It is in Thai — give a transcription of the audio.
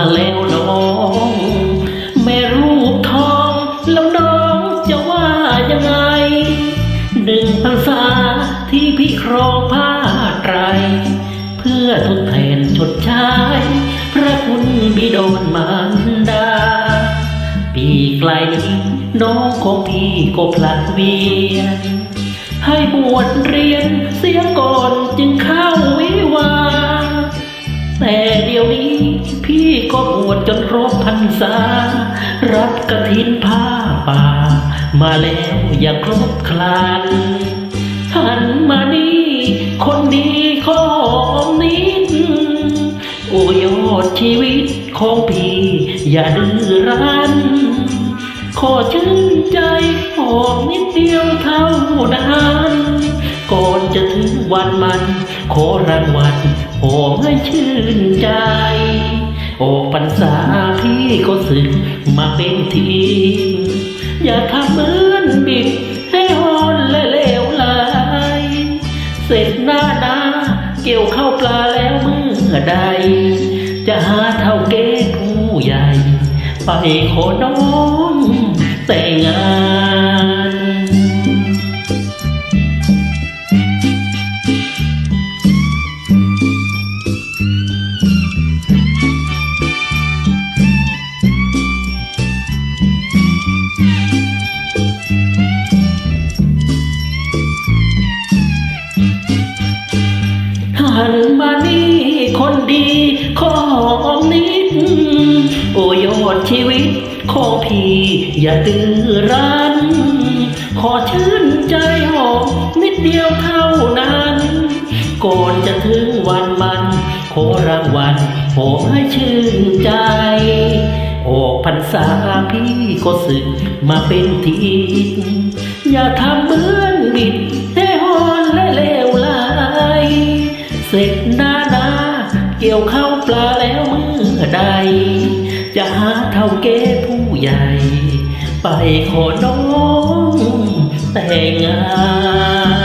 มาแล้วน้องแม่รูปทองแล้วน้องจะว่ายังไงหนึ่งพรรษาที่พี่ครองผ้าไตร เพื่อทดแทนชดใช้พระคุณบิดรมารดา ปีไกลนี้น้องของพี่ก็พลัดเวียนให้บวชเรียนเสียก่อนจึงเข้าวิวา ก็บวชจนครบพรรษา รับกระถินผ้าป่า มาแล้วอย่าครบคลานหันมานี่คนดีขอมนิดโอยอดชีวิตของพี่อย่าดื้อรั้นขอชื่นใจหอมนิดเดียวเท่านั้นก่อนจะถึงวันมัน ขอรางวัลหอมให้ชื่นใจ โอ้ปัญษาพี่ก็สึกมาเป็นทีม อย่าทำเหมือนบิดให้ฮอนและเลวไหลเสร็จหน้านาเกี่ยวเข้าวปลาแล้วเมื่อใด จะหาเท่าเก๊ผู้ใหญ่ ไปขอน้องแต่งงาน หันมานี่คนดีขอหอมนิดโอ้ยอดชีวิตของพี่อย่าดื้อรั้น ขอชื่นใจหอมนิดเดียวเท่านั้น ก่อนจะถึงวันมัน ขอรางวัลขอให้ชื่นใจโอ้พรรษาพี่ก็สึกมาเป็นทีอย่าทำเหมือนบิด เกี่ยวข้าวปลาแล้วเมื่อใด จะหาเท่าเก้ผู้ใหญ่ ไปขอน้องแต่งงาน